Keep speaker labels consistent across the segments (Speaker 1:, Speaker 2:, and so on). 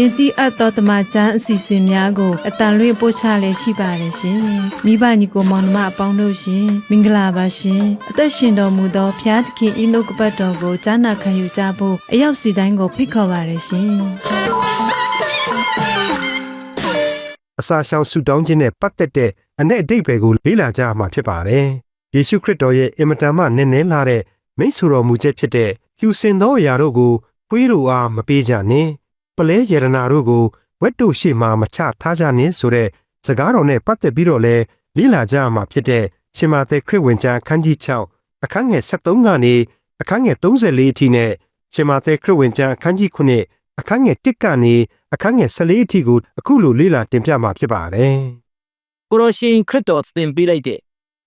Speaker 1: တင်တိအပ်သောတမချန်းအစီအစဉ်များကိုအတန်လွင့်ပို့ချလည်းရှိပါတယ်ရှင်။မိဘညီကိုမောင်နှမအပေါင်းတို့ရှင်မင်္ဂလာပါရှင်။အသက်ရှင်တော်မူသောဖျားသခင်ဤနှုတ်ကပတ်တော်ကိုကြားနာခံယူကြဖို့အရောက်စီတိုင်းကိုဖိတ်ခေါ်ပါတယ်ရှင်။
Speaker 2: အစာရှောင်ဆူတောင်းခြင်းနဲ့ပတ်သက်တဲ့အ내အတိတ်တွေကိုလေ့လာကြရမှာဖြစ်ပါတယ်။ယေရှုခရစ်တော်ရဲ့အင်မတန်မှနည်းနည်းလာတဲ့မိတ်ဆွေတော်မူချက်ဖြစ်တဲ့ဖြူစင်သောအရာတို့ကိုခွေးတို့အားမပေးကြနှင့် ပလဲယေရနာတို့ကိုဝက်တို့ရှိမှမချထားကြနှင့်ဆိုတဲ့စကားတော်နဲ့ပတ်သက်ပြီးတော့လဲလေ့လာကြရမှာဖြစ်တဲ့ရှင်မာသက်ခရစ်ဝင်ကျမ်းခန်းကြီး6အခန်းငယ်73ကနေအခန်းငယ်34အထိနဲ့ရှင်မာသက်ခရစ်ဝင်ကျမ်းအခန်းကြီး9အခန်းငယ်1ကနေအခန်းငယ်14အထိကိုအခုလိုလေ့လာတင်ပြမှာဖြစ်ပါတယ်။
Speaker 3: ကိုရရှင်ခရစ်တော်သင်ပေးလိုက်တဲ့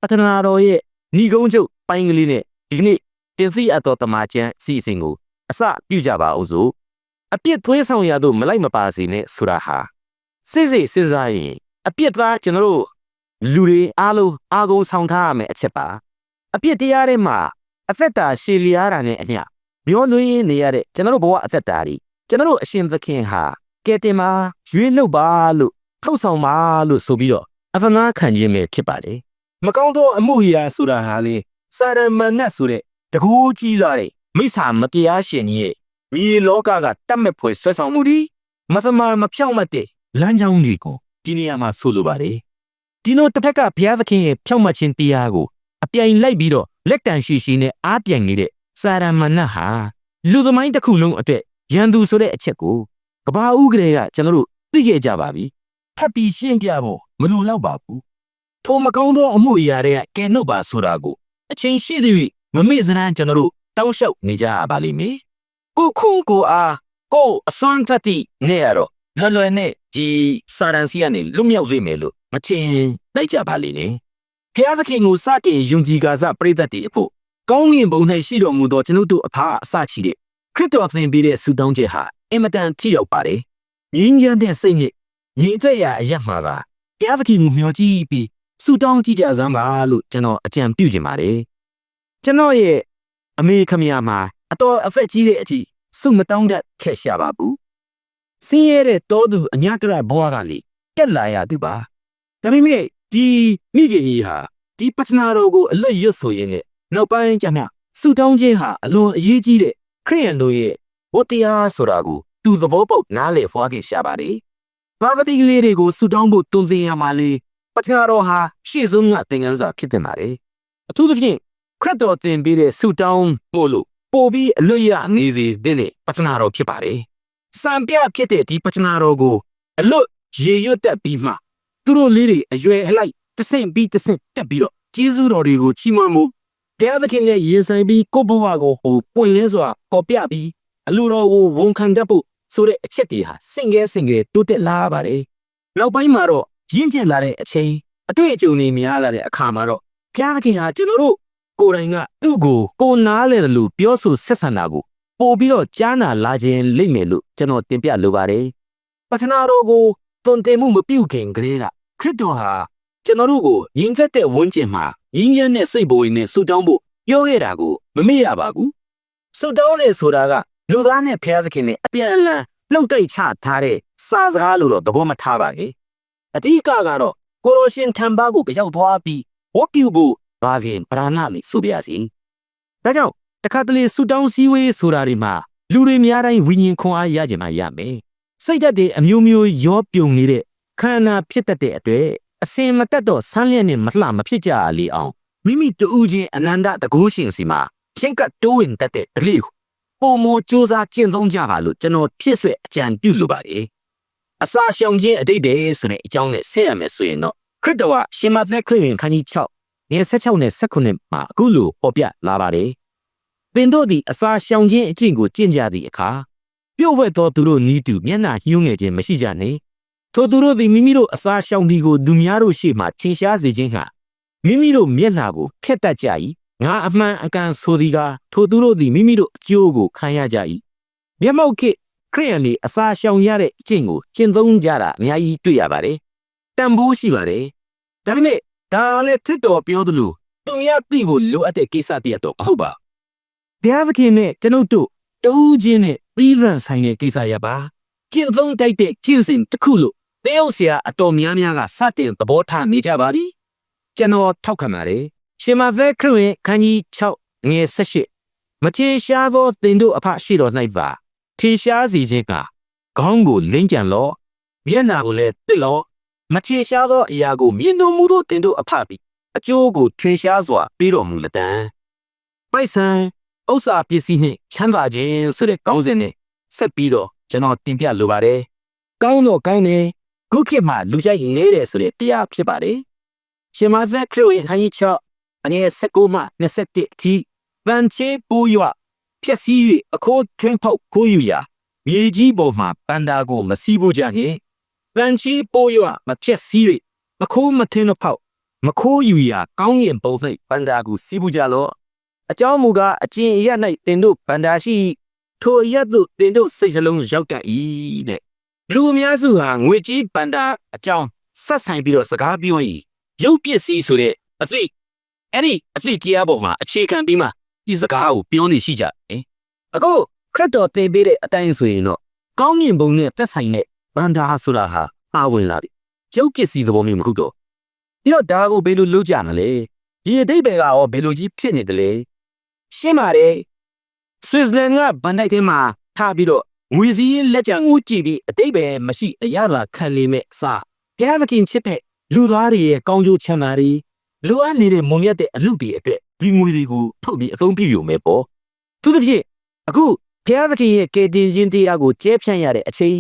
Speaker 3: ပထနာတော်ရဲ့ညီကုန်းချုပ်ပိုင်းကလေးနဲ့ဒီကနေ့တင်သိအပ်တော်တမန်ကျမ်းအစီအစဉ်ကိုအစပြုကြပါအောင်စို့ အပြစ်သွေးဆောင်ရာသို့မလိုက်မပါစေနဲ့ဆိုတာဟာစိစိစဉ်းစားရင်အပြစ်သားကျွန်တော်တို့လူတွေအားလုံးအာကုန်ဆောင်ထားရမယ်အချက်ပါအပြစ်တရားတွေမှာအသက်တာရှည်လျားတာနဲ့အမျှမျောလွင်းနေရတဲ့ကျွန်တော်တို့ဘဝအသက်တာတွေကျွန်တော်တို့အရှင်သခင်ဟာကဲတင်မှာရွေးနှုတ်ပါလို့ထောက်ဆောင်ပါလို့ဆိုပြီးတော့အဖနာခံခြင်းပဲဖြစ်ပါတယ်။မကောင်းသောအမှုရာဆိုတာဟာလေစာရမဏတ်ဆိုတဲ့တကူကြီးလာတဲ့မိစ္ဆာမတရားရှင်ကြီးရဲ့ မြေလောကကတတ်မဲ့ဖွယ်ဆွဲဆောင်မှုဒီမသမာမဖြောင့်မတ်တဲ့လမ်းကြောင်းတွေကိုဒီနေရာမှာဆိုလိုပါတယ်။ဒီလိုတစ်ဖက်ကဘုရားသခင်ရဲ့ဖြောင့်မတ်ခြင်းတရားကိုအပြိုင်လိုက်ပြီးတော့လက်တန်ရှိရှိနဲ့အားပြိုင်နေတဲ့စာရမဏတ်ဟာလူသမိုင်းတစ်ခုလုံးအတွက်ရန်သူဆိုတဲ့အချက်ကိုကဘာဦးကလေးကကျွန်တော်တို့သိခဲ့ကြပါပြီ။ဖတ်ပြီးရှင်းပြဖို့မလိုတော့ပါဘူး။ထိုမကောင်းသောအမှုအရာတွေကကဲနှုတ်ပါဆိုတာကိုအချိန်ရှိသည်၍မမေ့စမ်းကျွန်တော်တို့တောင်းလျှောက်နေကြရပါလိမ့်မယ်။ ကိုခုကိုအားကိုအစွမ်းသတ္တိနဲ့ရတော့လွယ်လွယ်နဲ့ဒီစာရန်စီကနေလွတ်မြောက်စေမယ်လို့မချင်လိုက်ကြပါလိမ့်နဲ့။ဖျားသခင်ကိုစတင်ယုံကြည်ကာစပရိသတ်တွေအဖို့ကောင်းငင်ဘုံ၌ရှိတော်မူသောကျွန်ုပ်တို့အဖာအစချီတဲ့ခရစ်တော်သင်ပေးတဲ့ဆုတောင်းချက်ဟာအင်မတန်ထိရောက်ပါတယ်။ငြင်းချမ်းတဲ့စိတ်နဲ့ညီသက်ရာအရက်မှာကဘုရားသခင်ကိုမျှော်ကြည့်ပြီးဆုတောင်းကြည့်ကြစမ်းပါလို့ကျွန်တော်အကြံပြုချင်ပါတယ်။ကျွန်တော်ရဲ့အမေခမရမှာ အတော်အဖက်ကြီးတဲ့အထိစုမတောင်းတတ်ခဲ့ရှာပါဘူး။စင်းရဲတဲ့တောသူအညာကရဘွားကလေတက်လာရသူပါ။ဒါပေမဲ့ဒီမိခင်ကြီးဟာဒီပတနာတော်ကိုအလွတ်ရွတ်ဆိုရင်လည်းနောက်ပိုင်းကျမှဆုတောင်းခြင်းဟာအလွန်အရေးကြီးတဲ့ခရိယန်တို့ရဲ့ဝတ္တရားဆိုတာကိုသူသဘောပေါက်နားလည်ဖွားခဲ့ရှာပါတယ်။ဘာဂတိကလေးတွေကိုဆုတောင်းဖို့တွင်သင်ရမှာလေပတနာတော်ဟာရှေ့ဆုံးကသင်ခန်းစာဖြစ်တင်ပါတယ်။အထူးသဖြင့်ခရစ်တော်သင်ပေးတဲ့ဆုတောင်းဖို့လို့ ပို့ပြီးအလွတ်ရနေစေတဲ့ပတနာတော်ဖြစ်ပါတယ်။စံပြဖြစ်တဲ့ဒီပတနာတော်ကိုအလွတ်ရေရွတ်တက်ပြီးမှသူတို့လေးတွေအရွယ်အလိုက်တဆင့်ပြီးတဆင့်တက်ပြီးတော့ကျေးဇူးတော်တွေကိုချီးမွမ်းမှုတရားသခင်ရဲ့ရင်ဆိုင်ပြီးကိုယ့်ဘဝကိုဟိုပွင့်လင်းစွာပေါ်ပြပြီးအလူတော်ကိုဝန်ခံတတ်ဖို့ဆိုတဲ့အချက်တွေဟာစင်ကဲစင်ကဲတိုးတက်လာပါတယ်။နောက်ပိုင်းမှာတော့ရင့်ကျက်လာတဲ့အချိန်အတွေ့အကြုံတွေများလာတဲ့အခါမှာတော့ဘုရားသခင်ဟာကျွန်တော်တို့ ကိုယ်တိုင်ကသူ့ကိုကိုယ်နားလည်တယ်လို့ပြောဆိုဆက်ဆံတာကိုပို့ပြီးတော့ကြားနာလာခြင်းလိမ့်မယ်လို့ကျွန်တော်တင်ပြလိုပါတယ်။ပထနာတော်ကိုသွန်သင်မှုမပြုခင်ကလေးကခရစ်တော်ဟာကျွန်တော်တို့ကိုယဉ်သက်တဲ့ဝန်းကျင်မှာရင်းရဲတဲ့စိတ်ပိုင်နဲ့ဆူတောင်းဖို့ပြောခဲ့တာကိုမမေ့ရပါဘူး။ဆူတောင်းလေဆိုတာကလူသားနဲ့ဖျားသခင်နဲ့အပြန်အလှန်လှုပ်တိုက်ချထားတဲ့စာစကားလို့တော့သဘောမထားပါနဲ့။အဓိကကတော့ကိုလိုရှင်ထံပါကိုကြောက်သွားပြီးဝတ်ပြုဖို့ ဘာဖြင့်ပရဏလေးဆိုပြစီ။ဒါကြောင့်တခါတလေဆူတောင်းစည်းဝေးဆိုတာတွေမှာလူတွေများတိုင်းဝိညာဉ်ခွန်အားရကြမှာရမယ်။စိတ်ဓာတ်တွေအမျိုးမျိုးရောပြုံနေတဲ့ခန္ဓာဖြစ်တတ်တဲ့အတွက်အစင်မတက်တော့ဆန်းလျက်နဲ့မလှမဖြစ်ကြရလေအောင်မိမိတူးချင်းအနန္တတကုရှင်စီမှာချင်းကတိုးဝင်တတ်တဲ့ဒလိကိုပုံမစူးစမ်းကျင့်သုံးကြပါလို့ကျွန်တော်ဖြစ်ဆွဲအကြံပြုလိုပါတယ်အစာရှောင်ခြင်းအတိတ်တွေဆိုတဲ့အကြောင်းနဲ့ဆက်ရမယ်ဆိုရင်တော့ခရစ်တော်ကရှင်မသက်ခရစ်ဝင်ခန်းကြီး6 နေ16နဲ့19မှာအခုလိုပေါ်ပြလာပါတယ်သင်တို့သည်အစာရှောင်ခြင်းအကျင့်ကိုကျင့်ကြသည့်အခါပြုတ်ဝဲသောသူတို့နီးတူမျက်နှာညှိုးငယ်ခြင်းမရှိကြနှင့်ထိုသူတို့သည်မိမိတို့အစာရှောင်သည်ကိုလူများတို့ရှေ့မှထင်ရှားစေခြင်းဟာမိမိတို့မျက်နှာကိုခက်တတ်ကြ၏ငါအမှန်အကန်ဆိုသည်ကထိုသူတို့သည်မိမိတို့အကျိုးကိုခံရကြ၏မျက်မှောက်ခေခရိယန်တွေအစာရှောင်ရတဲ့အကျင့်ကိုကျင့်သုံးကြတာအများကြီးတွေ့ရပါတယ်တန်ဖိုးရှိပါတယ်ဒါပေမဲ့ ဒါလည်းတစ်တော်ပြောသလိုသူရပြီဖို့လိုအပ်တဲ့ကိစ္စတည်းတော့မဟုတ်ပါဘုရားသခင်နဲ့ကျွန်ုပ်တို့တူးချင်းနဲ့ပြီးရန်ဆိုင်တဲ့ကိစ္စရပါကျင့်သုံးတိုက်တဲ့ကျင့်စဉ်တစ်ခုလို့တယောက်ဆရာအတော်များများကစတင်သဘောထားနေကြပါပြီကျွန်တော်ထောက်ခံပါတယ်ရှင်မဖဲခရစ်ဝင်ခန်းကြီး6ငွေ18မချေရှားသောတင်တို့အဖရှိတော်၌ပါထင်ရှားစီခြင်းကခေါင်းကိုလင်းကြံလော့မျက်နာကိုလည်းတစ်လော့ မချေရှားသောအရာကိုမြင်တော်မူသောတင်တို့အဖပြီးအကျိုးကိုထင်ရှားစွာပြီးတော်မူလက်တံပိုက်ဆံဥစ္စာပစ္စည်းနှင့်ချမ်းသာခြင်းဆိုတဲ့ကောင်းစဉ်နဲ့ဆက်ပြီးတော့ကျွန်တော်တင်ပြလိုပါတယ်ကောင်းတော့ကောင်းတယ်ခုခေတ်မှာလူကြိုက်နေတယ်ဆိုတဲ့တရားဖြစ်ပါတယ်ရှင်မသက်ခရစ်ဝင်ခန်းကြီး6အနေ19မှ21အထိဗန်ချေပိုးရွဖြက်စီး၍အခိုးထွင်းဖောက်ခိုးယူရာမြေကြီးပေါ်မှာပန္တာကိုမစီးဘူးကြနှင့် ဗန်ချေပိုးရွမဖြက်စီး၍အခိုးမထင်းတော့ဖောက်မခိုးယူရာကောင်းရင်ပုံစိတ်ပန္တာကိုစီးဘူးကြလော့အကြောင်းမူကားအကျင့်အရ၌တင်တို့ပန္တာရှိ၏ထိုအရသို့တင်တို့စိတ်နှလုံးရောက်တတ်၏တဲ့လူအများစုဟာငွေကြီးပန္တာအကြောင်းဆက်ဆိုင်ပြီးတော့စကားပြောရင်ရုပ်ပစ္စည်းဆိုတဲ့အသိအဲ့ဒီအသိတရားပေါ်မှာအခြေခံပြီးမှဒီစကားကိုပြောနေရှိကြတယ်အခုခရစ်တော်သင်ပေးတဲ့အတိုင်းဆိုရင်တော့ကောင်းမြင်ပုံနဲ့သက်ဆိုင်တဲ့ ဘန္တာဆိုတာဟာပါဝင်လာပြီရုပ်ပစ္စည်းသဘောမျိုးမဟုတ်တော့ဒီတော့ဒါကိုဘယ်လိုလုပ်ကြမလဲဒီအတိတ်ဘယ်ကရောဘယ်လိုကြီးဖြစ်နေတယ်လဲရှင်းပါတယ်ဆွစ်ဇာလန်ကဘန်ဒိုက်ထဲမှာထားပြီးတော့ငွေစည်းလက်ကျန်ကိုကြည့်ပြီးအတိတ်ပဲမရှိအရသာခံလိမ့်မဲ့အစားဘုရားသခင်ချစ်တဲ့လူသားတွေရဲ့ကောင်းကျိုးချမ်းသာတွေလိုအပ်နေတဲ့မုံမြတ်တဲ့အလုပ်တွေအတွက်ဒီငွေတွေကိုထုတ်ပြီးအသုံးပြုရုံပဲပေါ့သူတစ်ဖြစ်အခုဘုရားသခင်ရဲ့ကယ်တင်ခြင်းတရားကိုကျဲဖြန့်ရတဲ့အချိန်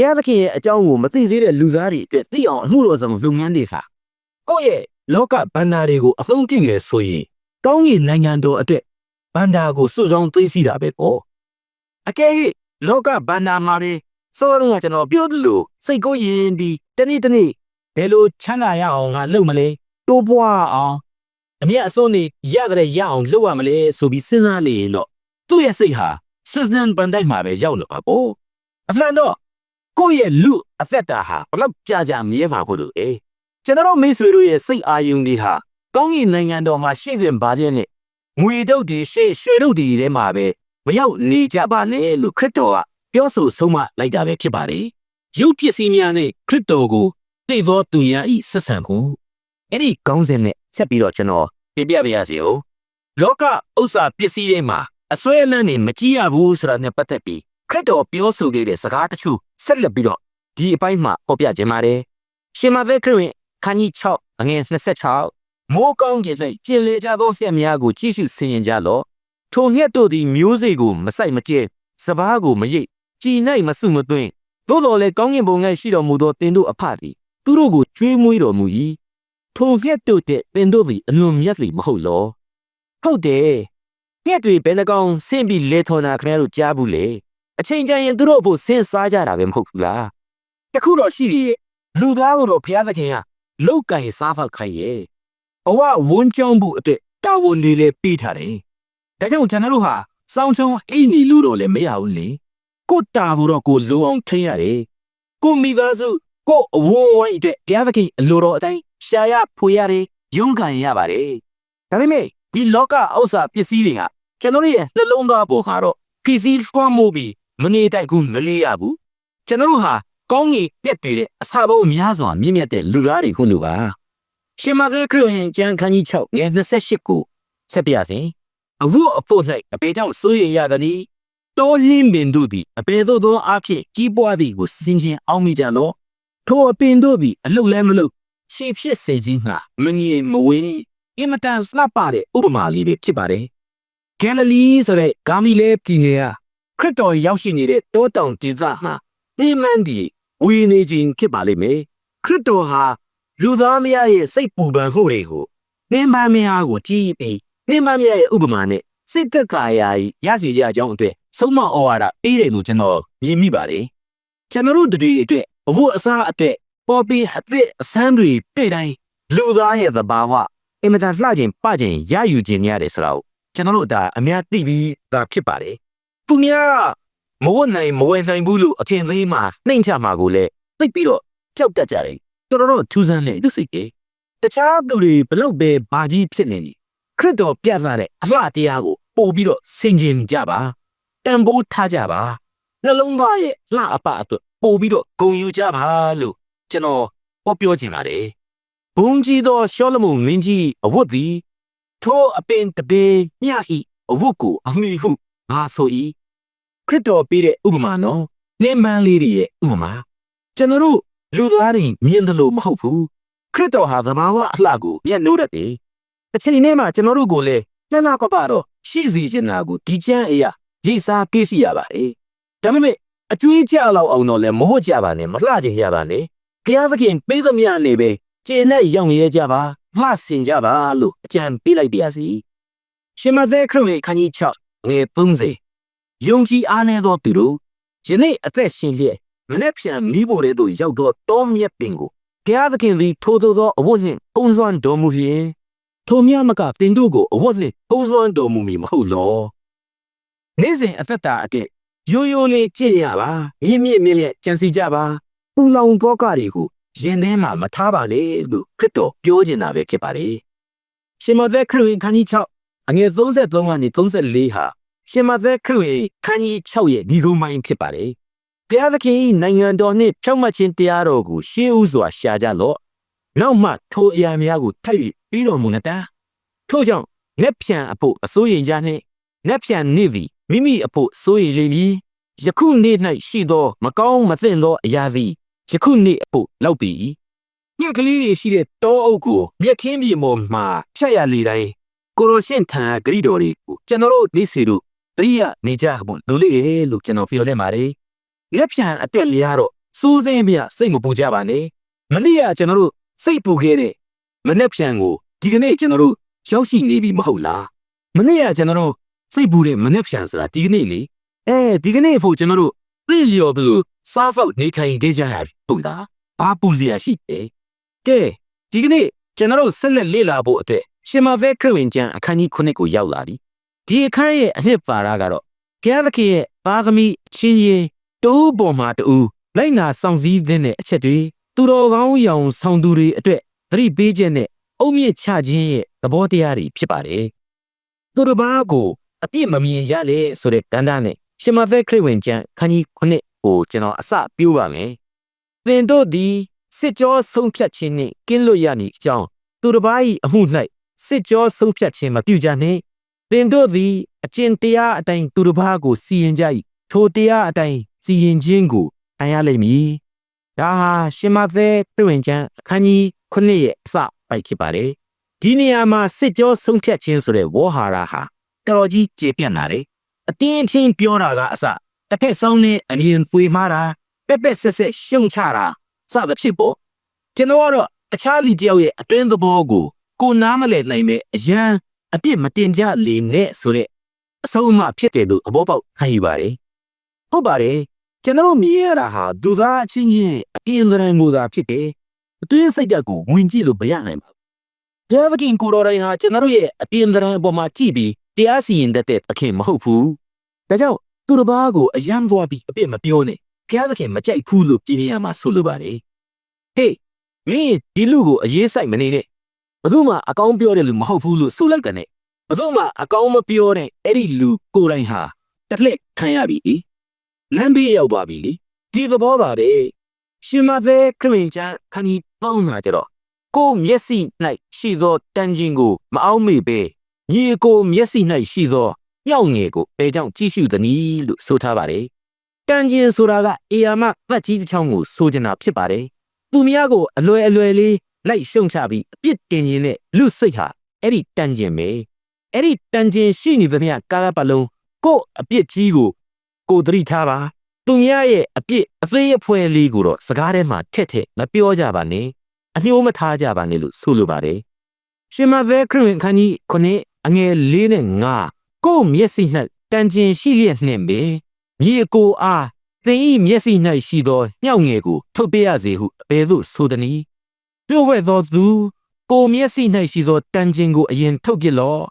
Speaker 3: ဘုရားသခင်ရဲ့အကြောင်းကိုမသိသေးတဲ့လူသားတွေအတွက်သိအောင်အမှုတော်ဆောင်လုပ်ငန်းတွေခါကိုယ့်ရဲ့လောကဘန္နာတွေကိုအသုံးပြုရဆိုရင်ကောင်းကင်နိုင်ငံတော်အတွက်ဘန္နာကိုစုဆောင်သိသိတာပဲပေါ့အကယ်၍လောကဘန္နာမှာတွေစောတော့ကကျွန်တော်ပြောသလိုစိတ်ကိုယဉ်ပြီးတနေ့တနေ့ဘယ်လိုချမ်းသာရအောင်ငါလုပ်မလဲတိုးပွားအောင်အမြတ်အစွန်းနေရကြတဲ့ရအောင်လုပ်ရမလဲဆိုပြီးစဉ်းစားနေရင်တော့သူ့ရဲ့စိတ်ဟာဆွစ်ဇာလန်ဘန်တိုင်းမှာပဲရောက်လာပါပေါ့အမှန်တော့ ကိုယ့်ရဲ့လူအသက်တာဟာဘလောက်ကြာကြာမြဲပါဖို့လို့အေးကျွန်တော်မိတ်ဆွေတို့ရဲ့စိတ်အာယုန်တွေဟာကောင်းကင်နိုင်ငံတော်မှာရှိတဲ့ဘာခြင်းနဲ့ငွေတုတ်တွေရှေ့ရွှေတုတ်တွေထဲမှာပဲမရောက်နေကြပါနဲ့လို့ခရစ်တော်ကပြောဆိုဆုံးမလိုက်တာပဲဖြစ်ပါတယ်ရုပ်ပစ္စည်းများနဲ့ခရစ်တော်ကိုသိသောသူများဤဆက်ဆံမှုအဲ့ဒီကောင်းစဉ်နဲ့ဆက်ပြီးတော့ကျွန်တော်ပြပြပါရစေဦးလောကဥစ္စာပစ္စည်းတွေမှာအစွဲအလန်းနေမကြည့်ရဘူးဆိုတာနဲ့ပတ်သက်ပြီးခရစ်တော်ပြောဆိုခဲ့တဲ့စကားတချို့ ဆက်လက်ပြီးတော့ဒီအပိုင်းမှာဟောပြခြင်းပါတယ်ရှင်မသက်ခရစ်ဝင်ခန်းကြီး6အငယ်26မိုးကောင်းကင်၌ကျင်လေကြသောဖျက်များကိုကြည့်ရှုဆင်ရင်ကြလော့ထိုငှက်တို့သည်မျိုးစေ့ကိုမဆိုင်မကျဲစပားကိုမရိပ်ကြည်၌မဆုမသွင်းသို့တော်လည်းကောင်းကင်ဘုံ၌ရှိတော်မူသောတင်တို့အဖသည်သူတို့ကိုကျွေးမွေးတော်မူ၏ထိုငှက်တို့တဲ့တင်တို့သည်အလွန်မြတ်သည်မဟုတ်လောဟုတ်တယ်ငှက်တွေဘယ်နှကောင်ဆင့်ပြီးလေထော်နာခင်ဗျားတို့ကြားဘူးလေ အချိန်ကျရင်သူတို့အဖို့ဆင်းစားကြတာပဲမဟုတ်ဘူးလားတခုတော့ရှိရဲ့လူသားကိုတော့ဘုရားသခင်ကလောက်ကင်စားဖောက်ခိုင်းရဲ့အဝဝန်းကြောင်းဖို့အတွက်တာဝန်လေးလေးပေးထားတယ်ဒါကြောင့်ကျွန်တော်တို့ဟာစောင်းချုံအိနီလူတော့လည်းမရဘူးလေကိုတာဖို့တော့ကိုလုံအောင်ထိန်းရတယ်ကိုမိသားစုကိုအဝန်းဝိုင်းအတွက်ဘုရားသခင်အလိုတော်အတိုင်းရှာရဖွေရတယ်ရုန်းကန်ရပါတယ်ဒါပေမဲ့ဒီလောကဥစ္စာပစ္စည်းတွေကကျွန်တော်ရဲ့နှလုံးသားပေါ်ကတော့ပစ္စည်းထွားမှုပြီး မနေတိုက်ဘူးမလေးရဘူးကျွန်တော်တို့ဟာကောင်းကြီးပြက်တွေတဲ့အစာဘုံများစွာမြင့်မြတ်တဲ့လူသားတွေခုလိုပါရှင်မဂခရစ်ဝင်ကျမ်းခန်းကြီး6ငယ်28ကိုဆက်ပြစေအဝတ်အဖို့၌အပေကြောင့်စိုးရိမ်ရသည်တောလင်းပင်တို့သည်အပေသို့သောအဖြစ်ကြီးပွားသည်ကိုစင်ချင်းအောင်မိကြလော့ထိုအပင်တို့သည်အလုတ်လဲမလုတ်ရှေ့ဖြစ်စေခြင်းဟာမငြိမ်မဝေးအင်မတန်လှပတဲ့ဥပမာလေးပဲဖြစ်ပါတယ်ဂယ်လလီဆိုတဲ့ဂါမီလဲပြည်နယ်က ခရစ်တော်ရောက်ရှိနေတဲ့တောတောင်ဒေသမှာအင်းမန်ဒီဝေနေခြင်းဖြစ်ပါလိမ့်မယ်ခရစ်တော်ဟာလူသားမယားရဲ့စိတ်ပူပန်မှုတွေကိုနှင်းပန်းမယားကိုကြည်ပြီးနှင်းပန်းမယားရဲ့ဥပမာနဲ့စိတ်သက်သာရာရစီကြအကြောင်းအတွက်ဆုံးမဩဝါဒပေးတယ်လို့ကျွန်တော်မြင်မိပါတယ်ကျွန်တော်တို့တွေအတွက်အဖို့အစားအတွက်ပေါ်ပြီးအသက်အဆန်းတွေပြည့်တိုင်းလူသားရဲ့သဘာဝအင်မတန်လှခြင်းပခြင်းရယူခြင်းရတယ်ဆိုတာကိုကျွန်တော်တို့ဒါအများသိပြီးသားဖြစ်ပါတယ် သူများမဝတ်နိုင်မဝယ်နိုင်ဘူးလို့အထင်သေးမှနှိမ့်ချမှာကိုလည်းသိပ်ပြီးတော့ကြောက်တတ်ကြတယ်တော်တော်ထူးဆန်းတဲ့သူစိတ်ကြီးတခြားသူတွေဘလောက်ပဲဘာကြီးဖြစ်နေနေခရစ်တော်ပြသတဲ့အလှတရားကိုပို့ပြီးတော့ဆင်ခြင်ကြပါတန်ဖိုးထားကြပါနှလုံးသားရဲ့လှအပအတွက်ပို့ပြီးတော့ဂုဏ်ယူကြပါလို့ကျွန်တော်ဟောပြောချင်ပါတယ်ဘုံကြီးသောရှောလမုန်မင်းကြီးအဝတ်သည်ထိုအပင်တပေမြဤအဝတ်ကိုအမိဟုငါဆို၏ ခရစ်တော်ပေးတဲ့ဥပမာနော်နင်းမန်းလေးတွေရဲ့ဥပမာကျွန်တော်တို့လူသားတွေမြင်တယ်လို့မဟုတ်ဘူးခရစ်တော်ဟာသဘာဝအလှကိုမျက်နှိုးတတ်တယ်အချိန်နဲ့မှကျွန်တော်တို့ကိုလည်းလှလှကပါတော့ရှိစီချင်တာကိုဒီကျမ်းအရာရေးစားပေးစီရပါတယ်ဒါပေမဲ့အကျွေးကြလောက်အောင်တော့လည်းမဟုတ်ကြပါနဲ့မလှချင်ကြပါနဲ့ဘုရားသခင်ပေးသမျှနေပဲကျေနဲ့ရောင်ရဲကြပါလှဆင်ကြပါလို့အကြံပေးလိုက်ပါစီရှင်မသက်ခရစ်ဝင်ခန်းကြီး6ငွေ30 ယုံကြည်အားနည်းသောသူတို့ယနေ့အသက်ရှင်လျက်မနေ့ပြန်မိဖို့တဲ့တို့ရောက်သောတောမြက်ပင်ကိုဘုရားသခင်သည်ထိုးသောသောအဝတ်နှင့်ပုံစွမ်းတော်မူလျင်ထိုမြတ်မကတင်တို့ကိုအဝတ်နှင့်ပုံစွမ်းတော်မူမည်မဟုတ်လောနေ့စဉ်အသက်တာအကဲ့ရိုးရိုးလေးကြည့်ရပါမြင့်မြင့်မြင့်မြင့်ကြံစီကြပါပူလောင်သောကတွေကိုရင်ထဲမှာမထားပါနဲ့လို့ခရစ်တော်ပြောချင်တာပဲဖြစ်ပါတယ်ရှင်မသက်ခရစ်ဝင်ခန်းကြီး6အငယ်33ကနေ34ဟာ ရှင်မသက်ခရစ်ဝင်ခန်းကြီး6ရဲ့ဒီကုန်းပိုင်းဖြစ်ပါတယ်ဘုရားသခင်၏နိုင်ငံတော်နှင့်ဖြောင့်မတ်ခြင်းတရားတော်ကိုရှေးဥစွာရှာကြလော့နောက်မှထိုအရာများကိုထပ်၍ပြီးတော်မူနတထို့ကြောင့်လက်ဖြံအဖို့အစိုးရင်ကြနှင့်လက်ဖြံနေသည်မိမိအဖို့စိုးရိမ်လိမ့်မည်ယခုနေ့၌ရှိသော မကောင်းမသင့်သောအရာသည်ယခုနေ့အဖို့လောက်ပြီညက်ကလေးတွေရှိတဲ့တောအုပ်ကိုမြက်ခင်းမြေပေါ်မှာဖြတ်ရလေတိုင်းကိုရိုရှင်ထံဂရိတော်တွေကိုကျွန်တော်တို့နေစီတို့ တရိယာနေကြဖို့လိုလေလို့ကျွန်တော်ပြောလဲပါတယ်လက်ဖြံအတွက်လျားတော့စိုးစင်းပြစိတ်မပူကြပါနဲ့မနေ့ကကျွန်တော်တို့စိတ်ပူခဲ့တဲ့မနေ့ဖြံကိုဒီကနေ့ကျွန်တော်တို့ရောက်ရှိနေပြီမဟုတ်လားမနေ့ကကျွန်တော်တို့စိတ်ပူတဲ့မနေ့ဖြံဆိုတာဒီကနေ့လေအဲဒီကနေ့ဖို့ကျွန်တော်တို့သိလျော်ဘလို့စားဖောက်နေထိုင်နေကြရပြီဟုတ်လားဘာပူစရာရှိတယ်ကဲဒီကနေ့ကျွန်တော်တို့ဆက်လက်လေ့လာဖို့အတွက်ရှင်မဖဲခရစ်ဝင်ကျမ်းအခန်းကြီး9ကိုရောက်လာပြီ ဒီအခန်းရဲ့အနှစ်ပါရကတော့ဘုရားသခင်ရဲ့ပါသမီအချင်းချင်းတူပေါ်မှာတူလိုက်နာဆောင်စည်းတဲ့အချက်တွေသူတော်ကောင်းရောင်ဆောင်သူတွေအတွက်သတိပေးချက်နဲ့အုံမြင့်ချခြင်းရဲ့သဘောတရားတွေဖြစ်ပါတယ်သူတစ်ပါးကိုအပြစ်မမြင်ရလေဆိုတဲ့တန်တာနဲ့ရှင်မဖက်ခရစ်ဝင်ကျမ်းခန်းကြီး9ကိုကျွန်တော်အစပြိုးပါမယ်။သင်တို့သည်စစ်ကြောဆုံးဖြတ်ခြင်းနှင့်ကင်းလွတ်ရမည်အကြောင်းသူတစ်ပါး၏အမှု၌စစ်ကြောဆုံးဖြတ်ခြင်းမပြုကြနှင့်။ သင်တို့သည်အကျင့်တရားအတိုင်းသူတစ်ပါးကိုစီရင်ကြ၏ထိုတရားအတိုင်းစီရင်ခြင်းကိုခံရလိမ့်မည်။ဒါဟာရှင်မဖက်ခရစ်ဝင်ကျမ်းအခန်းကြီး9ရဲ့အစပိုက်ဖြစ်ပါတယ်။ဒီနေရာမှာစစ်ကြောဆုံးဖြတ်ခြင်းဆိုတဲ့ဝေါ်ဟာရဟာတော်တော်ကြီးကျေပြန့်လာတယ်အတင်းအဖျင်းပြောတာကအစတစ်ဖက်ဆုံးနဲ့အမြင်ပွေမှားတာပက်ပက်ဆက်ဆက်ရှုံချတာစသဖြင့်ပေါ့ကျွန်တော်ကတော့အခြားလူတယောက်ရဲ့အတွင်းသဘောကိုကိုနားမလည်နိုင်မဲ့အရန် အပြစ်မတင်ကြလေနဲ့ဆိုတဲ့အဆုံးအမဖြစ်တယ်လို့အဘောပေါက်ခံယူပါတယ်ဟုတ်ပါတယ်ကျွန်တော်မြင်ရတာဟာဒုသားအချင်းချင်းအပြင်းလရန်မူတာဖြစ်တယ်အတွင်းစိတ်ဓာတ်ကိုဝင်ကြည့်လို့မရနိုင်ပါဘူးဘုရားသခင်ကိုတော်တိုင်ဟာကျွန်တော်ရဲ့အပြင်းလရန်အပေါ်မှာကြည့်ပြီးတရားစီရင်တတ်တဲ့သခင်မဟုတ်ဘူး။ဒါကြောင့်သူတစ်ပါးကိုအယံသွားပြီးအပြစ်မပြောနဲ့။ဘုရားသခင်မကြိုက်ဘူးလို့ပြည်နေရမှာဆိုလိုပါတယ်။ဟေးမင်းဒီလူကိုအရေးဆိုင်မနေနဲ့။ ဘသူမှအကောင်းပြောတဲ့လူမဟုတ်ဘူးလို့ဆိုလိုက်ကနေ။ဘသူမှအကောင်းမပြောတဲ့အဲ့ဒီလူကိုယ်တိုင်ဟာတစ်လက်ခံရပြီ။လမ်းဘေးရောက်သွားပြီလေ။ဒီသဘောပါပဲ။ရှင်မသက်ခရစ်ချန်ခဏီပေါင်းလာကြတော့ကိုယ်မျက်စိ၌ရှိသောတန်ခြင်းကိုမအောင်မေပဲညီအကိုမျက်စိ၌ရှိသောညောင်ငယ်ကိုဘယ်ကြောင့်ကြည့်ရှုသနည်းလို့ဆိုထားပါတယ်။တန်ကျင်ဆိုတာကအေယာမပတ်ကြီးတစ်ချောင်းကိုဆိုချင်တာဖြစ်ပါတယ်။သူများကိုအလွယ်အလွယ်လေး လိုက်ရှုံချပြီးအပြစ်တင်ခြင်းနဲ့လူစိတ်ဟာအဲ့ဒီတန်ကျင်ပဲ။အဲ့ဒီတန်ကျင်ရှိနေသမျှကာလပတ်လုံးကို့အပြစ်ကြီးကိုကိုသတိထားပါ။သူများရဲ့အပြစ်အသေးအဖွဲလေးကိုတော့စကားထဲမှာထက်ထက်မပြောကြပါနဲ့။အညှိုးမထားကြပါနဲ့လို့ဆိုလိုပါတယ်။ရှင်မဗဲခရစ်ဝင်ခန်းကြီးခုနှစ်အငယ်လေးနဲ့ငါကို့မျက်စိ၌တန်ကျင်ရှိလျက်နှင့်ပေညီအကိုအားသင်၏မျက်စိ၌ရှိသောညောင်ငယ်ကိုထုတ်ပြရစေဟုအဘယ်သို့ဆိုသနည်း ပြောဝဲသောသူကိုမျက်စိ၌ရှိသောတန်ကျင်ကိုအရင်ထုတ်ပြလော့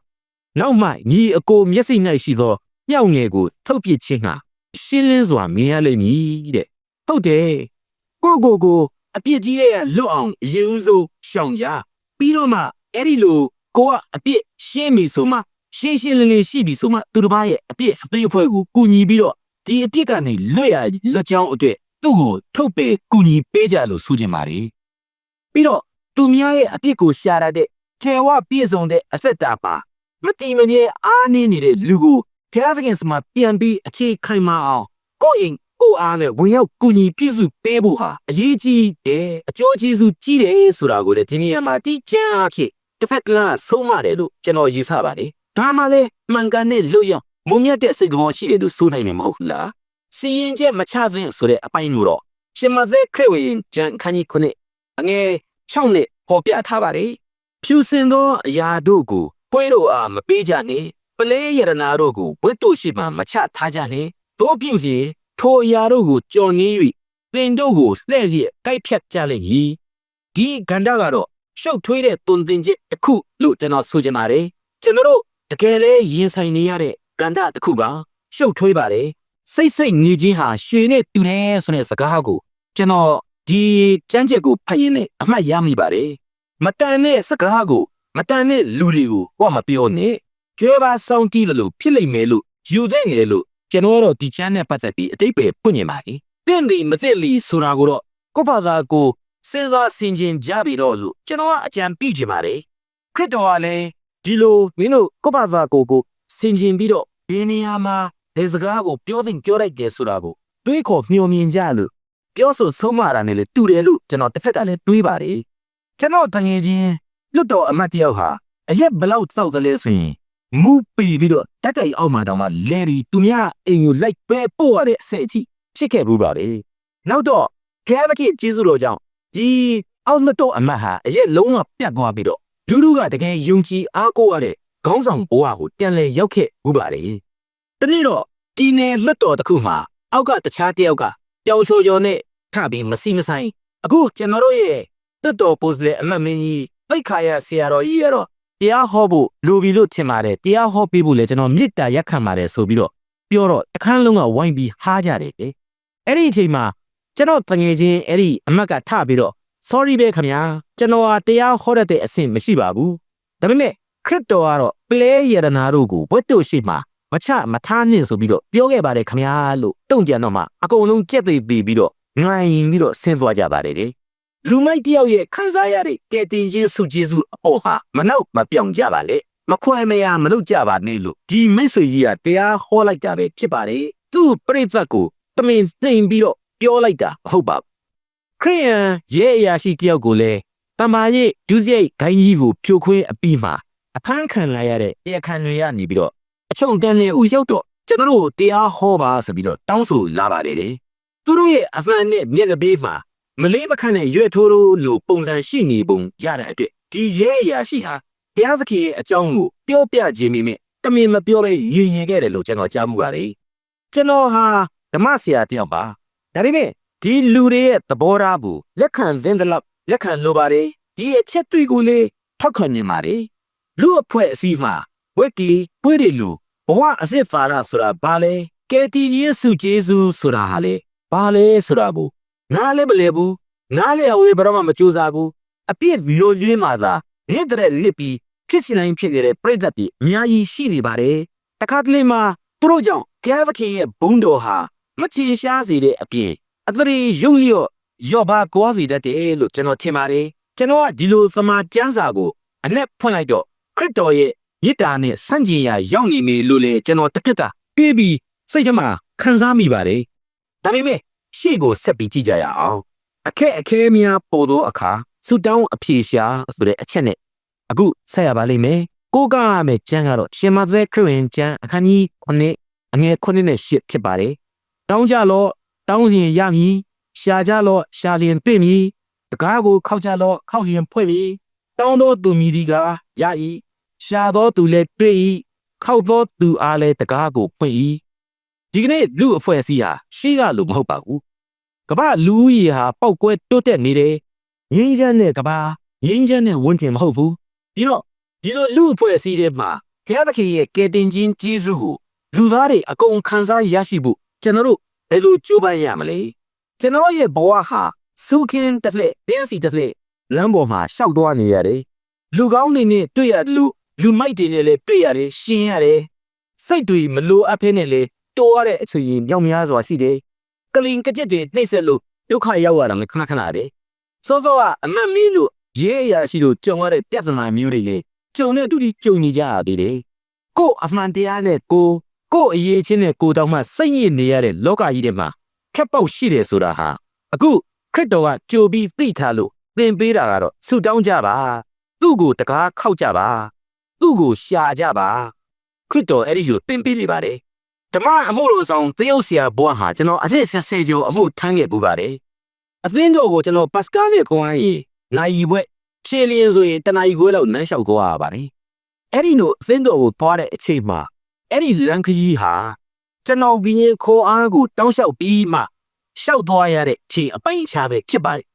Speaker 3: နောက်မှညီအကိုမျက်စိ၌ရှိသောညောင်ငယ်ကိုထုတ်ပြခြင်းဟာရှင်းလင်းစွာမြင်ရလိမ့်မည်တဲ့ဟုတ်တယ်ကိုကိုကိုအပြစ်ကြီးရဲ့လွတ်အောင်အရင်ဦးဆုံးရှောင်ကြပြီးတော့မှအဲ့ဒီလိုကိုကအပြစ်ရှင်းပြီဆိုမှရှင်းရှင်းလင်းလင်းရှိပြီဆိုမှသူတစ်ပါးရဲ့အပြစ်အသေးအဖွဲကိုကူညီပြီးတော့ဒီအပြစ်ကနေလွတ်ရလွတ်ကြောင်းအတွက်သူ့ကိုထုတ်ပေးကူညီပေးကြလို့ဆိုချင်ပါတယ် ပြီးတော့သူများရဲ့အပြစ်ကိုရှာရတဲ့ကျေဝပြည့်စုံတဲ့အသက်တာပါမတိမငြဲအားနည်းနေတဲ့လူကိုဖျားသခင်စမှာပြန်ပြီးအခြေခိုင်မအောင်ကိုယ့်အိမ်ကိုယ့်အားနဲ့ဝင်ရောက်ကူညီပြည့်စုံပေးဖို့ဟာအရေးကြီးတယ်အကျိုးကျေးဇူးကြီးတယ်ဆိုတာကိုလည်းဒီနေရာမှာတိကျအဖြစ်တစ်ဖက်ကလားဆုံးမတယ်လို့ကျွန်တော်ယူဆပါတယ်ဒါမှလည်းမှန်ကန်တဲ့လူရောက်မုံမြတ်တဲ့စိတ်ကောရှိတယ်လို့ဆိုနိုင်မှာမဟုတ်လားစီရင်ချက်မချသင့်ဆိုတဲ့အပိုင်းမျိုးတော့ရှင်မသက်ခရစ်ဝင်ကျန်ခန်းကြီးခုနှစ် အငယ်6နှစ်ပေါ်ပြထားပါတယ်ဖြူစင်သောအရာတို့ကိုဖွေးတို့အားမပေးကြနှင့်ပလဲယရနာတို့ကိုဝတ်တို့ရှိမှမချထားကြနှင့်တို့ပြုစီထိုအရာတို့ကိုကြော်ငင်း၍သင်တို့ကိုလှည့်ရတိုက်ဖြတ်ကြလိမ့်မည်ဒီဂန္ဓကတော့ရှုပ်ထွေးတဲ့တုန်တင်ချက်တစ်ခုလို့ကျွန်တော်ဆိုချင်ပါတယ်ကျွန်တော်တို့တကယ်လဲရင်ဆိုင်နေရတဲ့ဂန္ဓတစ်ခုပါရှုပ်ထွေးပါတယ်စိတ်စိတ်နေခြင်းဟာရွှေနဲ့တူတယ်ဆိုတဲ့စကားကိုကျွန်တော် ဒီကြမ်းချက်ကိုဖတ်ရင်းနဲ့အမှတ်ရမိပါတယ်မတန်တဲ့စကားကိုမတန်တဲ့လူတွေကိုဟောမပြောနဲ့ကျွဲပါစောင်းတီးလို့ဖြစ်လိမ့်မယ်လို့ယူတဲ့နေတယ်လို့ကျွန်တော်ကတော့ဒီချမ်းနဲ့ပတ်သက်ပြီးအတိတ်ပဲဖွင့်နေပါပြီတင့်ဒီမသိလီဆိုတာကိုတော့ကိုယ့်ဘာသာကိုစဉ်းစားဆင်ခြင်ကြပြီးတော့လို့ကျွန်တော်ကအကြံပြုချင်ပါတယ်ခရစ်တော်ကလည်းဒီလိုမင်းတို့ကိုယ့်ဘာသာကိုကိုဆင်ခြင်ပြီးတော့ဘယ်နေရာမှာဒီစကားကိုပြောသင့်ပြောလိုက်တယ်ဆိုတာကိုတွေးခေါ်မျှော်မြင်ကြလို့ ပြောဆိုဆုံးမတာနဲ့လေတူတယ်လို့ကျွန်တော်တစ်ဖက်ကလည်းတွေးပါတယ်ကျွန်တော်တငယ်ချင်းလွတ်တော်အမတ်တယောက်ဟာအရက်ဘလောက်တောက်သလဲဆိုရင်မူပီပြီးတော့တက်တိုင်အောက်မှာတောင်မှလဲရီသူများအိမ်ကိုလိုက်ပဲပို့ရတဲ့အဆင့်အထိဖြစ်ခဲ့ဘူးပါလေနောက်တော့ခဲသခင်ကျေးဇူးတော်ကြောင့်ဒီအောက်လွတ်တော်အမတ်ဟာအရက်လုံးဝပြတ်သွားပြီးတော့လူလူကတကယ်ယုံကြည်အားကိုးရတဲ့ခေါင်းဆောင်ဘဝကိုပြန်လဲရောက်ခဲ့ဘူးပါလေတနေ့တော့ဒီနယ်လွတ်တော်တစ်ခုမှာအောက်ကတခြားတယောက်ကပြောင်ချိုကျော်နဲ့ ထပြီးမစီမဆိုင်အခုကျွန်တော်တို့ရဲ့တက်တော်ပို့စလေအမတ်မင်းကြီးပိတ်ခါရဆရာတော်ကြီးရတော့တရားဟောဖို့လိုပြီလို့ထင်ပါတယ်တရားဟောပေးဖို့လည်းကျွန်တော်မေတ္တာရက်ခံပါတယ်ဆိုပြီးတော့ပြောတော့တခန်းလုံးကဝိုင်းပြီးဟားကြတယ်လေအဲ့ဒီအချိန်မှာကျွန်တော်တငယ်ချင်းအဲ့ဒီအမတ်ကထပြီးတော့ sorry ပဲခင်ဗျာကျွန်တော်ဟာတရားဟောတတ်တဲ့အဆင့်မရှိပါဘူးဒါပေမဲ့ခရစ်တော်ကတော့ပလဲယရနာတို့ကိုဝတ်တို့ရှိမှာမချမထားနှင့်ဆိုပြီးတော့ပြောခဲ့ပါတယ်ခင်ဗျာလို့တုံ့ပြန်တော့မှအကုန်လုံးကြက်သိပြီးပြီးတော့ ငိုင်းပြီးတော့ဆင်းသွားကြပါတယ်လေလူမိုက်တယောက်ရဲ့ခံစားရတဲ့ကဲတင်ချင်းစုကျေးဇူးအပေါ်ဟာမနောက်မပြောင်ကြပါလေမခွဲမရမလုပ်ကြပါနဲ့လို့ဒီမိတ်ဆွေကြီးကတရားဟောလိုက်တာပဲဖြစ်ပါတယ်သူ့ပြိဿတ်ကိုတမင်သိမ့်ပြီးတော့ပြောလိုက်တာမဟုတ်ပါဘူးခရိယန်ရဲအရာရှိတယောက်ကိုလည်းတမာရဲ့ဒုစရိုက်ဂိုင်းကြီးကိုဖြိုခွင်းအပြီးမှာအဖမ်းခံလိုက်ရတဲ့တရားခံတွေကနေပြီးတော့အချုံတန်းလေးဦးရောက်တော့ကျွန်တော်တို့တရားဟောပါဆိုပြီးတော့တောင်းဆိုလာပါတယ်လေ သူတို့ရဲ့အဖမ်းနဲ့မျက်ကပေးမှာမလေးမခန့်နဲ့ရွက်ထိုးထိုးလို့ပုံစံရှိနေပုံရတဲ့အတွက်ဒီရဲအရာရှိဟာတရားသခင်ရဲ့အကြောင်းကိုပြောပြခြင်းမိမိတမင်မပြောလဲရင်ရင်ခဲ့တယ်လို့ကျွန်တော်ကြားမှုပါတယ်ကျွန်တော်ဟာဓမ္မဆရာတယောက်ပါဒါပေမဲ့ဒီလူတွေရဲ့သဘောထားကိုလက်ခံသင့်သလောက်လက်ခံလိုပါတယ်ဒီအချက်တွေကိုလေထောက်ခံနေပါတယ်လူအဖွဲ့အစည်းမှာဝက်ကီပွေးတွေလူဘဝအစ်စ်ဖာရဆိုတာဘာလဲကယ်တီယေစုဂျေဇုဆိုတာဟာလေ ဘာလဲဆိုတာဘူးနားလည်းမလဲဘူးနားလည်းအဝေးဘရမမကြိုးစားဘူးအပြစ်ဗီဒီယိုကျွေးမှာသာနေတဲ့လစ်ပြီးဖြစ်ချင်တိုင်းဖြစ်နေတဲ့ပြိတ္တတွေအများကြီးရှိနေပါတယ်တခါတလေမှာသူတို့ကြောင့်ကဲသခင်ရဲ့ဘုန်းတော်ဟာမချေရှားစေတဲ့အပြင်အသရေရုပ်လျော့ရော့ပါကွာစီတတ်တယ်လို့ကျွန်တော်ထင်ပါတယ်ကျွန်တော်ကဒီလိုသမာကျမ်းစာကိုအလက်ဖွင့်လိုက်တော့ခရစ်တော်ရဲ့မေတ္တာနဲ့ဆန့်ကျင်ရာရောက်နေပြီလို့လေကျွန်တော်တစ်ခက်ကပြေးပြီးစိတ်ထဲမှာခံစားမိပါတယ် ဒါပေမဲ့ရှေ့ကိုဆက်ပြီးကြည့်ကြရအောင်အခက်အခဲများပေါ်သောအခါဆူတောင်းအဖြေရှာဆိုတဲ့အချက်နဲ့အခုဆက်ရပါလိမ့်မယ်ကိုကရမယ်ကျမ်းကတော့ရှင်မသက်ခရစ်ဝင်ကျမ်းအခန်းကြီး9အငယ်9နဲ့10ဖြစ်ပါတယ်တောင်းကြလော့တောင်းရင်ရမည်ရှာကြလော့ရှာရင်တွေ့မည်တကားကိုခောက်ကြလော့ခောက်ရင်ဖွင့်မည်တောင်းသောသူမီဒီကရ၏ရှာသောသူလည်းတွေ့၏ခောက်သောသူအားလည်းတကားကိုဖွင့်၏ ဒီကနေ့လူအဖွဲ့အစည်းဟာရှေးကလို့မဟုတ်ပါဘူးကမ္ဘာလူဦးရေဟာပောက်ကွဲတိုးတက်နေတယ်ငင်းချမ်းတဲ့ကမ္ဘာငင်းချမ်းတဲ့ဝန်ကျင်မဟုတ်ဘူးဒီတော့ဒီလိုလူအဖွဲ့အစည်းတွေမှာဘုရားသခင်ရဲ့ကယ်တင်ခြင်းကျေးဇူးကိုလူသားတွေအကုန်ခံစားရရှိဖို့ကျွန်တော်တို့ဘယ်လိုကြိုးပမ်းရမလဲကျွန်တော်ရဲ့ဘဝဟာစုခင်းတစ်လက်တင်းစီတစ်လက်လမ်းပေါ်မှာရှောက်သွားနေရတယ်လူကောင်းတွေနဲ့တွေ့ရလူလူမိုက်တွေနဲ့လည်းတွေ့ရတယ်ရှင်ရတယ်စိတ်တွေမလိုအပ်ဖဲနဲ့လည်း တိုးရတဲ့အချိန်မြောက်များစွာရှိတယ်ကလင်ကကြက်တွေနှိမ့်ဆက်လို့ဒုက္ခရောက်ရတာလည်းခဏခဏပဲစောစောကအမတ်မီးလို့ရေးအရာရှိလို့ကြုံရတဲ့ပြဿနာမျိုးတွေလေကြုံတဲ့အတူတူကြုံနေကြရသေးတယ်ကို့အမှန်တရားနဲ့ကိုကို့အရေးချင်းနဲ့ကိုတောင်မှစိတ်ညစ်နေရတဲ့လောကကြီးထဲမှာခက်ပေါက်ရှိတယ်ဆိုတာဟာအခုခရစ်တော်ကကြိုပြီးသိထားလို့သင်ပေးတာကတော့ဆူတောင်းကြပါသူ့ကိုတကားခောက်ကြပါသူ့ကိုရှာကြပါခရစ်တော်အဲ့ဒီကိုသင်ပေးနေပါတယ် ဓမ္မအမှုတော်ဆောင်တရုတ်ဆရာဘွားဟာကျွန်တော်အသက်30ကျော်အမှုထမ်းခဲ့ပူပါတယ်အသင်းတော်ကိုကျွန်တော်ပတ်စကားနဲ့ခေါ်ရင်နိုင်ဘွဲ့ခြေလျင်ဆိုရင်တနာရီခွဲလောက်နမ်းလျှောက်သွားရပါတယ်အဲ့ဒီလိုအသင်းတော်ကိုသွားတဲ့အချိန်မှာအဲ့ဒီလမ်းခရီးဟာကျွန်တော်ဘီရင်ခေါ်အားကိုတောင်းလျှောက်ပြီးမှရှောက်သွားရတဲ့ခြေအပိုင်းအခြားပဲဖြစ်ပါတယ်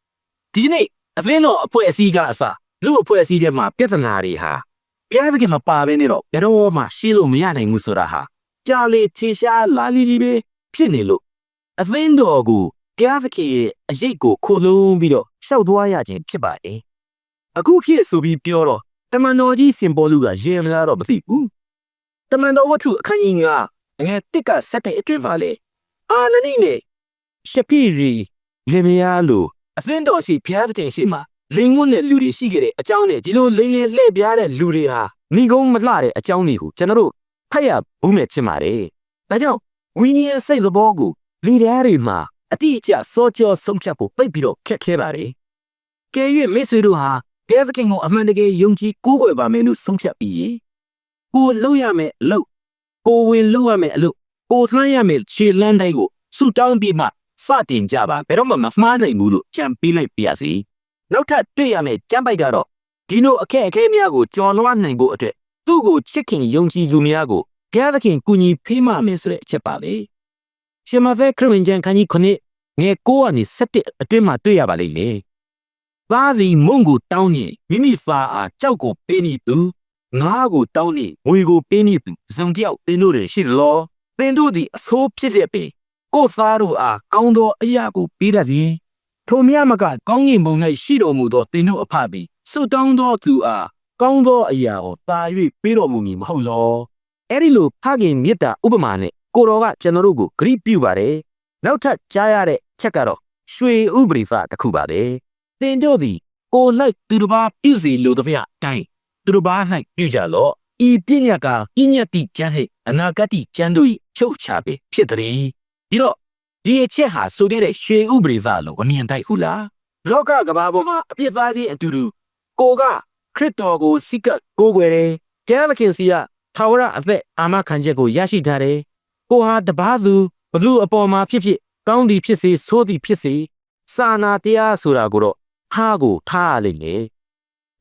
Speaker 3: ဒီနေ့အသင်းတော်အဖွဲ့အစည်းကအစလူအဖွဲ့အစည်းတွေမှာပြဿနာတွေဟာပြားသခင်မပါဘဲနဲ့တော့ဘယ်တော့မှရှင်းလို့မရနိုင်ဘူးဆိုတာဟာ ကြာလေခြေရှားလာလီကြီးပဲဖြစ်နေလို့အသင်းတော်ကိုပြားသခင်ရဲ့အရေးကိုခိုလုံးပြီးတော့ရှောက်သွားရခြင်းဖြစ်ပါတယ်အခုခေတ်ဆိုပြီးပြောတော့တမန်တော်ကြီးစင်ပေါ်လူကရေမလားတော့မသိဘူးတမန်တော်ဝတ္ထုအခန်းကြီးကငယ်တစ်ကဆက်တဲ့အတွင်းပါလေအာနနိနဲ့ရှပိရီလေမယားလို့အသင်းတော်ရှိဘုရားသခင်ရှိမှလင်းငွန်းတဲ့လူတွေရှိခဲ့တဲ့အကြောင်းနဲ့ဒီလိုလိန်လည်လှည့်ပြားတဲ့လူတွေဟာမိကုံးမလှတဲ့အကြောင်းတွေကိုကျွန်တော်တို့ ဖတ်ရဘူးမဲ့ဖြစ်ပါတယ်။ဒါကြောင့်ဝိညာဉ်စိတ်သဘောကိုလီဒါတွေမှာအတိအကျစောကြောဆုံးဖြတ်ဖို့ပိတ်ပြီးတော့ခက်ခဲပါတယ်။ကဲ၍မိတ်ဆွေတို့ဟာဘုရားသခင်ကိုအမှန်တကယ်ယုံကြည်ကိုးကွယ်ပါမယ်လို့ဆုံးဖြတ်ပြီးကိုလုပ်ရမယ်အလုပ်ကိုဝင်လုပ်ရမယ်အလုပ်ကိုထွန်းရမယ်ခြေလန်းတိုင်းကိုဆူတောင်းပြီးမှစတင်ကြပါဘယ်တော့မှမမှားနိုင်ဘူးလို့ကြံပေးလိုက်ပါရစေနောက်ထပ်တွေ့ရမယ်ကြမ်းပိုက်ကတော့ဒီလိုအခက်အခဲများကိုကြော်လွှားနိုင်ဖို့အတွက် သူ့ကိုချစ်ခင်ယုံကြည်သူများကိုဘုရားသခင်ကူညီဖေးမမယ်ဆိုတဲ့အချက်ပါပဲရှင်မသက်ခရစ်ဝင်ကျမ်းခန်းကြီး9ငယ်9ကနေ17အတွင်းမှာတွေ့ရပါလိမ့်မယ်သားသည်မုံကိုတောင်းရင်မိမိသားအားကြောက်ကိုပေးနေသူငါးကိုတောင်းနေငွေကိုပေးနေသူဇုံတယောက်သင်တို့တွင်ရှိသလောသင်တို့သည်အဆိုးဖြစ်တဲ့ပင်ကိုယ်သားတို့အားကောင်းသောအရာကိုပေးတတ်ခြင်းထိုမြတ်မကကောင်းကင်ဘုံ၌ရှိတော်မူသောသင်တို့အဖသည်ဆုတောင်းသောသူအား ကောင်းသောအရာကိုတာ၍ပေးတော်မူမည်မဟုတ်လောအဲ့ဒီလိုဖခင်မေတ္တာဥပမာနဲ့ကိုတော်ကကျွန်တော်တို့ကိုဂရိပြုပါတယ်နောက်ထပ်ကြားရတဲ့ချက်ကတော့ရွှေဥပရိသတစ်ခုပါပဲသင်တို့သည်ကိုလိုက်သူတစ်ပါးပြုစီလိုသည်ဖျတိုင်းသူတစ်ပါး၌ပြုကြလော့ဤပညာကပညာတိကျမ်းဟိအနာဂတ်တိကျမ်းတို့၏ချုပ်ချပေဖြစ်သည်ဒီတော့ဒီအချက်ဟာဆိုခဲ့တဲ့ရွှေဥပရိသလို့အမြင်တိုက်ဟုတ်လားလောကကဘာပေါ်မှာအပြစ်သားခြင်းအတူတူကိုက ခရစ်တော်ကိုစိတ်ကကိုးကွယ်တယ်ကျမ်းသခင်စီကထာဝရအသက်အာမခံချက်ကိုရရှိထားတယ်ကိုဟာတပားသူဘလူအပေါ်မှာဖြစ်ဖြစ်ကောင်းသည်ဖြစ်စေဆိုးသည်ဖြစ်စေစာနာတရားဆိုတာကိုတော့ထားကိုထားရလိမ့်မယ်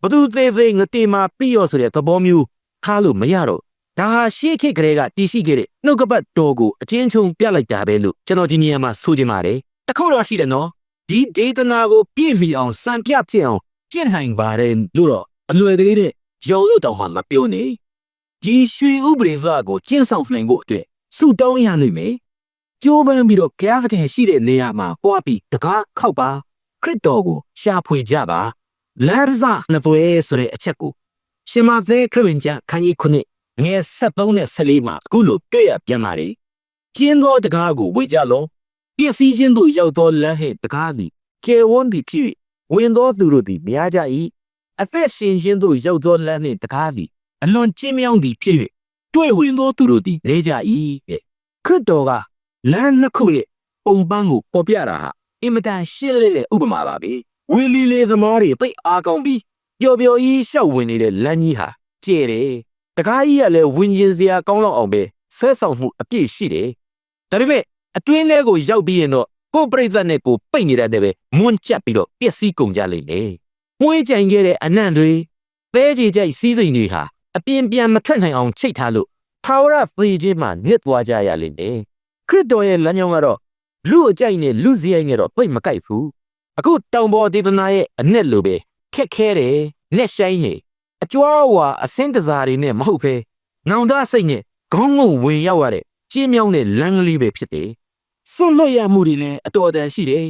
Speaker 3: ဘသူသေးသေးငတေမှာပြီးရောဆိုတဲ့သဘောမျိုးထားလို့မရတော့ဒါဟာရှေးခေတ်ကလေးကတည်ရှိခဲ့တဲ့နှုတ်ကပတ်တော်ကိုအချင်းချင်းပြလိုက်တာပဲလို့ကျွန်တော်ဒီနေရာမှာဆိုချင်ပါတယ်တခုတော့ရှိတယ်နော်ဒီဒေသနာကိုပြည့်မီအောင်စံပြပြအောင်ကျင့်နိုင်ပါတယ်လို့တော့ အလွယ်တကယ်တဲ့ရုံလို့တောင်မှမပြောနေဒီရွှေဥပဒေဖကိုကျင့်ဆောင်နိုင်ဖို့အတွက်စုတောင်းရနိုင်မယ်ကြိုးပမ်းပြီးတော့ဘုရားသခင်ရှိတဲ့နေရာမှာပွားပြီးတကားခောက်ပါခရစ်တော်ကိုရှာဖွေကြပါလာရဇာနှစ်ပွဲဆိုတဲ့အချက်ကိုရှင်မသက်ခရစ်ဝင်ကျမ်းခန်းကြီးခုနှစ်ငယ်73နဲ့14မှာအခုလိုတွေ့ရပြန်ပါလေကျင်းသောတကားကိုဝေ့ကြလောပျက်စီးခြင်းသို့ရောက်သောလမ်းဟဲ့တကားသည်ကျေဝန်းသည်ဖြစ်ဝင်သောသူတို့သည်များကြ၏ အသက်ရှင်ခြင်းသို့ရောက်သောလမ်းနှင့်တကားသည်အလွန်ကျဉ်းမြောင်းသည်ဖြစ်၍တွေ့ဝင်သောသူတို့သည်လဲကြ၏တဲ့ခရစ်တော်ကလမ်းနှစ်ခုရဲ့ပုံပန်းကိုပေါ်ပြတာဟာအင်မတန်ရှင်းလင်းတဲ့ဥပမာပါပဲဝီလီလေသမားတွေပိတ်အားကောင်းပြီးပျော်ပျော်ကြီးရှောက်ဝင်နေတဲ့လမ်းကြီးဟာကျဲတယ်တကားကြီးကလည်းဝิญဉ်စရာကောင်းတော့အောင်ပဲဆွဲဆောင်မှုအပြည့်ရှိတယ်ဒါပေမဲ့အတွင်းထဲကိုရောက်ပြီးရင်တော့ကိုယ်ပြိဿနဲ့ကိုပိတ်နေတတ်တယ်ပဲမွန်းကျပ်ပြီးတော့ပျက်စီးကုန်ကြလိမ့်မယ် မွေးကြိုင်ခဲ့တဲ့အနံ့တွေသဲကြီးကြိုက်စီးစိမ်တွေဟာအပြင်းပြန်မထွက်နိုင်အောင်ချိတ်ထားလို့ထာဝရဖေးခြင်းမှာညစ်သွားကြရလိမ့်မယ်ခရစ်တော်ရဲ့လမ်းကြောင်းကတော့လူအကြိုက်နဲ့လူစရိုက်နဲ့တော့ပိတ်မကိုက်ဘူးအခုတောင်ပေါ်ဒေသနာရဲ့အနက်လိုပဲခက်ခဲတယ်လက်ဆိုင်နေအကြွားဝါအစင်းတစားတွေနဲ့မဟုတ်ပဲငောင်သားစိတ်နဲ့ခေါင်းငုံဝင်ရောက်ရတဲ့ကျင်းမြောင်းတဲ့လမ်းကလေးပဲဖြစ်တယ်စွန့်လွတ်ရမှုတွေလည်းအတော်အတန်ရှိတယ်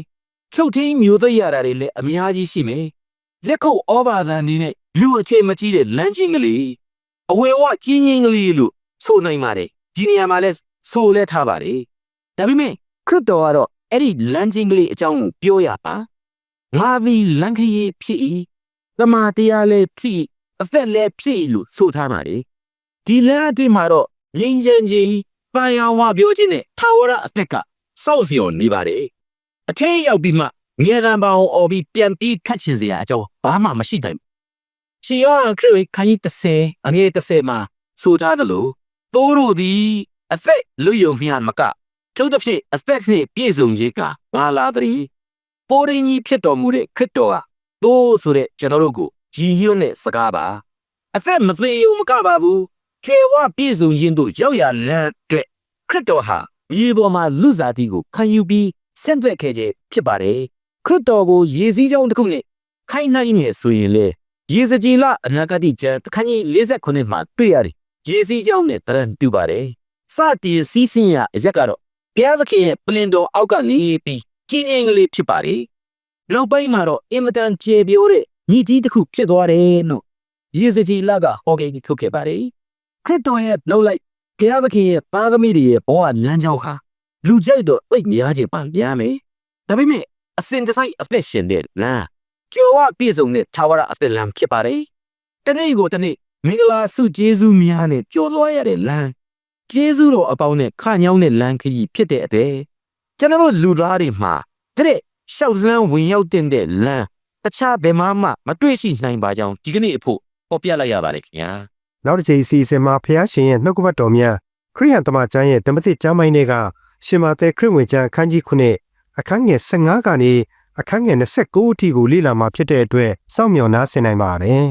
Speaker 3: ချုပ်ထင်းမျိုးသိရတာတွေလည်းအများကြီးရှိမယ် လက်ခုပ်ဩဘာသံတွေနဲ့လူအခြေမကြီးတဲ့လမ်းချင်းကလေးအဝေဝကြီးငင်းကလေးလို့ဆိုနိုင်ပါတယ်ဒီနေရာမှာလဲဆိုလဲထားပါတယ်ဒါပေမဲ့ခရစ်တော်ကတော့အဲ့ဒီလမ်းချင်းကလေးအကြောင်းကိုပြောရပါငါသည်လမ်းခရီးဖြစ်၏တမန်တရားလည်းဖြစ်၏အသက်လည်းဖြစ်၏လို့ဆိုထားပါတယ်ဒီလမ်းအတင်းမှာတော့ငင်းချင်ချင်းပန်ရဝပြောခြင်းနဲ့ထာဝရအသက်ကစောက်စီော်နေပါတယ်အထင်းရောက်ပြီးမှ ငယ်ရန်ပေါင်အော်ပြီးပြန်ပြီးခတ်ချင်စရာအကြောင်းဘာမှမရှိနိုင်ဘူးရှင်ယောဟန်ခရစ်ဝင်ခန်းကြီး30အငယ်30မှာဆိုထားတယ်လို့တိုးတို့သည်အသက်လူယုံမြတ်မကထို့တစ်ဖြစ်အသက်နှင့်ပြည့်စုံခြင်းကငါလာသည်ပိုရင်းကြီးဖြစ်တော်မူတဲ့ခရစ်တော်ကတိုးဆိုတဲ့ကျွန်တော်တို့ကိုရည်ရွယ်တဲ့စကားပါအသက်မသေးုံမကပါဘူးခြေဝပြည့်စုံခြင်းတို့ရောက်ရလမ်းအတွက်ခရစ်တော်ဟာရေပေါ်မှာလူစားတီကိုခံယူပြီးဆင့်သွက်ခဲ့ခြင်းဖြစ်ပါတယ် ခရစ်တော်ကိုရေစည်းကြောင်းတစ်ခုနဲ့ခိုင်းနိုင်နေဆိုရင်လေရေစကြည်လအနာဂတိကျမ်းတစ်ခန်းကြီး58မှာတွေ့ရတယ်ရေစည်းကြောင်းနဲ့တရန်တူပါတယ်စတင်စီးစင်းရအရက်ကတော့ဘုရားသခင်ရဲ့ပလင်တော်အောက်ကနေပြီးကြီးငင်းကလေးဖြစ်ပါတယ်နောက်ပိုင်းမှာတော့အင်မတန်ကျေပြိုးတဲ့ညီကြီးတစ်ခုဖြစ်သွားတယ်လို့ရေစကြည်လကဟောခဲ့ပြီးထုတ်ခဲ့ပါတယ်ခရစ်တော်ရဲ့လှုပ်လိုက်ဘုရားသခင်ရဲ့ပါသမီတွေရဲ့ဘဝလမ်းကြောင်းဟာလူကြိုက်တော့အိတ်များခြင်းပန်ပြားမယ်ဒါပေမဲ့ အစင်တစိုက်အသက်ရှင်တဲ့လမ်းကျော်ဝပြည့်စုံတဲ့ထာဝရအသက်လမ်းဖြစ်ပါတယ်တနေ့ကိုတနေ့မင်္ဂလာစုကျေးဇူးများနဲ့ကြော်လွှားရတဲ့လမ်းကျေးဇူးတော်အပေါင်းနဲ့ခညောင်းတဲ့လမ်းခရီးဖြစ်တဲ့အတွက်ကျွန်တော်တို့လူသားတွေမှာတဲ့ရှောက်လန်းဝင်ရောက်တဲ့လမ်းတခြားဘယ်မှမှမတွေ့ရှိနိုင်ပါကြောင်းဒီကနေ့အဖို့ပေါ်ပြလိုက်ရပါတယ်ခင်ဗျာ
Speaker 2: နောက်တစ်ချိန်အစီအစဉ်မှာဖျားရှင်ရဲ့နှုတ်ကပတ်တော်များခရိယန်တမန်ကျမ်းရဲ့ဓမ္မသစ်ကျမ်းပိုင်းတွေကရှင်မာသဲခရစ်ဝင်ကျမ်းအခန်းကြီး9 အခန်းငယ်15ကနေအခန်းငယ်29အထိကိုလေ့လာမှာဖြစ်တဲ့အတွက်စောင့်မျှော်နားဆင်နိုင်ပါတယ်